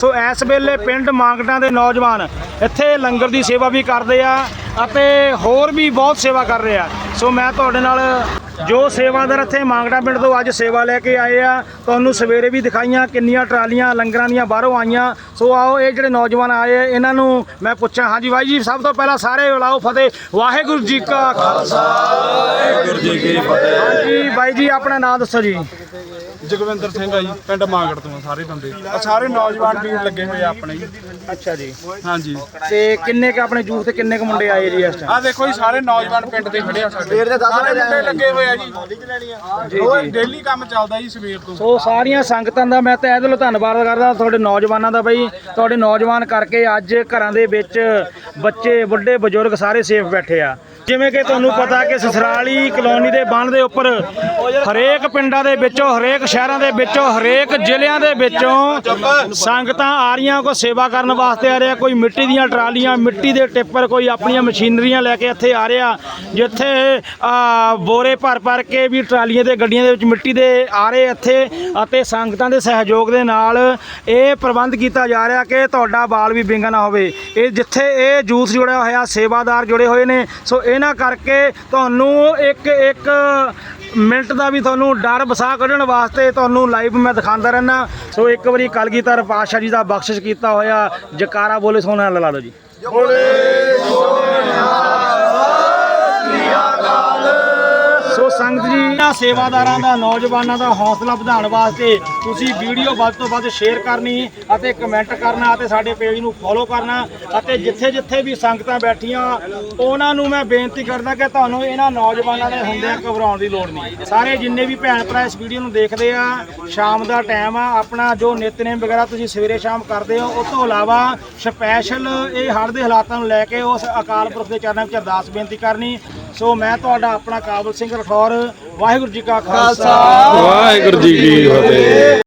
ਸੋ ਇਸ ਵੇਲੇ ਪਿੰਡ ਮਾਂਗਟਾਂ ਦੇ ਨੌਜਵਾਨ ਇੱਥੇ ਲੰਗਰ ਦੀ ਸੇਵਾ ਵੀ ਕਰਦੇ ਆ ਅਤੇ ਹੋਰ ਵੀ ਬਹੁਤ ਸੇਵਾ ਕਰ ਰਹੇ ਆ। ਸੋ ਮੈਂ ਤੁਹਾਡੇ ਨਾਲ ਜੋ ਸੇਵਾਦਾਰ ਇੱਥੇ ਮਾਂਗਟਾ ਪਿੰਡ ਤੋਂ ਅੱਜ ਸੇਵਾ ਲੈ ਕੇ ਆਏ ਆ ਤੁਹਾਨੂੰ ਸਵੇਰੇ ਵੀ ਦਿਖਾਈਆਂ ਕਿੰਨੀਆਂ ਟਰਾਲੀਆਂ ਲੰਗਰਾਂ ਦੀਆਂ ਬਾਹਰੋਂ ਆਈਆਂ। ਸੋ ਆਓ ਇਹ ਜਿਹੜੇ ਨੌਜਵਾਨ ਆਏ ਇਹਨਾਂ ਨੂੰ ਮੈਂ ਪੁੱਛਾਂ। ਹਾਂਜੀ ਬਾਈ ਜੀ ਸਭ ਤੋਂ ਪਹਿਲਾਂ ਸਾਰੇ ਬੁਲਾਓ ਫਤਿਹ। ਵਾਹਿਗੁਰੂ ਜੀ ਕਾ ਖਾਲਸਾ। ਵਾਹਿਗੁਰੂ ਜੀ ਕੀ ਫਤਿਹ। ਹਾਂਜੀ ਬਾਈ ਜੀ ਆਪਣਾ ਨਾਮ ਦੱਸੋ ਜੀ। ਜਗਵਿੰਦਰ ਸਿੰਘ ਆ ਜੀ ਪਿੰਡ ਮਾਂਗੜ ਤੋਂ ਆ ਸਾਰੇ ਬੰਦੇ। ਆ ਸਾਰੇ ਨੌਜਵਾਨ ਵੀਰ ਲੱਗੇ ਹੋਏ ਆ ਆਪਣੇ ਜੀ। ਅੱਛਾ ਜੀ। ਹਾਂਜੀ। ਤੇ ਕਿੰਨੇ ਕ ਆਪਣੇ ਜੂਥ ਤੇ ਕਿੰਨੇ ਕ ਮੁੰਡੇ ਆਏ ਜੀ ਇਸ ਟਾਈਮ ਆ ਦੇਖੋ ਜੀ ਸਾਰੇ ਨੌਜਵਾਨ ਪਿੰਡ ਦੇ ਖੜੇ ਆ ਸਾਡੇ। ਸਾਰੇ ਮੁੰਡੇ ਲੱਗੇ ਹੋਏ ਆ ਜੀ। ਉਹ ਡੇਲੀ ਕੰਮ ਚੱਲਦਾ ਜੀ ਸਵੇਰ ਤੋਂ। ਸੋ ਸਾਰੀਆਂ ਸੰਗਤਾਂ ਦਾ ਮੈਂ ਤਾਂ ਇਹਦੇ ਲਈ ਧੰਨਵਾਦ ਕਰਦਾ ਤੁਹਾਡੇ ਨੌਜਵਾਨਾਂ ਦਾ ਬਈ ਤੁਹਾਡੇ ਨੌਜਵਾਨ ਕਰਕੇ ਅੱਜ ਘਰਾਂ ਦੇ ਵਿੱਚ ਬੱਚੇ, ਵੱਡੇ ਬਜ਼ੁਰਗ ਸਾਰੇ ਸੇਫ ਬੈਠੇ ਆ। ਜਿਵੇਂ ਕਿ ਤੁਹਾਨੂੰ ਪਤਾ ਕਿ ਸਸਰਾਲੀ ਕਲੋਨੀ ਦੇ ਬੰਨ ਦੇ ਉੱਪਰ ਹਰੇਕ ਪਿੰਡਾਂ ਦੇ ਵਿੱਚੋਂ, ਹਰੇਕ ਸ਼ਹਿਰਾਂ ਦੇ ਵਿੱਚੋਂ, ਹਰੇਕ ਜ਼ਿਲ੍ਹਿਆਂ ਦੇ ਵਿੱਚੋਂ ਸੰਗਤਾਂ ਆ ਰਹੀਆਂ, ਕੋਈ ਸੇਵਾ ਕਰਨ ਵਾਸਤੇ ਆ ਰਿਹਾ, ਕੋਈ ਮਿੱਟੀ ਦੀਆਂ ਟਰਾਲੀਆਂ, ਮਿੱਟੀ ਦੇ ਟਿੱਪਰ, ਕੋਈ ਆਪਣੀਆਂ ਮਸ਼ੀਨਰੀਆਂ ਲੈ ਕੇ ਇੱਥੇ ਆ ਰਿਹਾ, ਜਿੱਥੇ ਬੋਰੇ ਭਰ ਭਰ ਕੇ ਵੀ ਟਰਾਲੀਆਂ ਤੇ ਗੱਡੀਆਂ ਦੇ ਵਿੱਚ ਮਿੱਟੀ ਦੇ ਆ ਰਹੇ ਇੱਥੇ, ਅਤੇ ਸੰਗਤਾਂ ਦੇ ਸਹਿਯੋਗ ਦੇ ਨਾਲ ਇਹ ਪ੍ਰਬੰਧ ਕੀਤਾ ਜਾ ਰਿਹਾ ਕਿ ਤੁਹਾਡਾ ਬਾਲ ਵੀ ਵਿੰਗਾ ਨਾ ਹੋਵੇ। ਇਹ ਜਿੱਥੇ ਇਹ ਜੂਸ ਜੁੜਿਆ ਹੋਇਆ, ਸੇਵਾਦਾਰ ਜੁੜੇ ਹੋਏ ਨੇ। ਸੋ ਇਹਨਾਂ ਕਰਕੇ ਤੁਹਾਨੂੰ ਇੱਕ ਇੱਕ ਮਿੰਟ ਦਾ ਵੀ ਤੁਹਾਨੂੰ ਡਰ ਵਸਾ ਕੱਢਣ ਵਾਸਤੇ ਤੁਹਾਨੂੰ ਲਾਈਵ ਮੈਂ ਦਿਖਾਉਂਦਾ ਰਹਿਣਾ ਸੋ ਇੱਕ ਵਾਰੀ ਕਲਗੀਧਰ ਪਾਤਸ਼ਾਹ ਜੀ ਦਾ ਬਖਸ਼ਿਸ਼ ਕੀਤਾ ਹੋਇਆ। ਜਕਾਰਾ ਬੋਲੇ ਸੋਨਾ ਲਾ ਲਓ ਜੀ। ਸੋ ਸੰਗਤ ਜੀ, ਇਹਨਾਂ ਸੇਵਾਦਾਰਾਂ ਦਾ, ਨੌਜਵਾਨਾਂ ਦਾ ਹੌਸਲਾ ਵਧਾਉਣ ਵਾਸਤੇ ਤੁਸੀਂ ਵੀਡੀਓ ਵੱਧ ਤੋਂ ਵੱਧ ਸ਼ੇਅਰ ਕਰਨੀ ਅਤੇ ਕਮੈਂਟ ਕਰਨਾ ਅਤੇ ਸਾਡੇ ਪੇਜ ਨੂੰ ਫੋਲੋ ਕਰਨਾ ਅਤੇ ਜਿੱਥੇ ਜਿੱਥੇ ਵੀ ਸੰਗਤਾਂ ਬੈਠੀਆਂ, ਉਹਨਾਂ ਨੂੰ ਮੈਂ ਬੇਨਤੀ ਕਰਦਾ ਕਿ ਤੁਹਾਨੂੰ ਇਹਨਾਂ ਨੌਜਵਾਨਾਂ ਦੇ ਹੁੰਦਿਆਂ ਘਬਰਾਉਣ ਦੀ ਲੋੜ ਨਹੀਂ। ਸਾਰੇ ਜਿੰਨੇ ਵੀ ਭੈਣ ਭਰਾ ਇਸ ਵੀਡੀਓ ਨੂੰ ਦੇਖਦੇ ਆ, ਸ਼ਾਮ ਦਾ ਟਾਈਮ ਆ, ਆਪਣਾ ਜੋ ਨਿਤਨੇਮ ਵਗੈਰਾ ਤੁਸੀਂ ਸਵੇਰੇ ਸ਼ਾਮ ਕਰਦੇ ਹੋ, ਉਸ ਤੋਂ ਇਲਾਵਾ ਸਪੈਸ਼ਲ ਇਹ ਹੜ੍ਹ ਦੇ ਹਾਲਾਤਾਂ ਨੂੰ ਲੈ ਕੇ ਉਸ ਅਕਾਲ ਪੁਰਖ ਦੇ ਚਰਨਾਂ ਵਿੱਚ ਅਰਦਾਸ ਬੇਨਤੀ ਕਰਨੀ ਸੋ ਮੈਂ ਤੁਹਾਡਾ ਆਪਣਾ ਕਾਬਲ ਸਿੰਘ ਰਠੌਰ, ਵਾਹਿਗੁਰੂ ਜੀ ਕਾ ਖਾਲਸਾ। ਵਾਹਿਗੁਰੂ ਜੀ ਕੀ ਫਤਿਹ।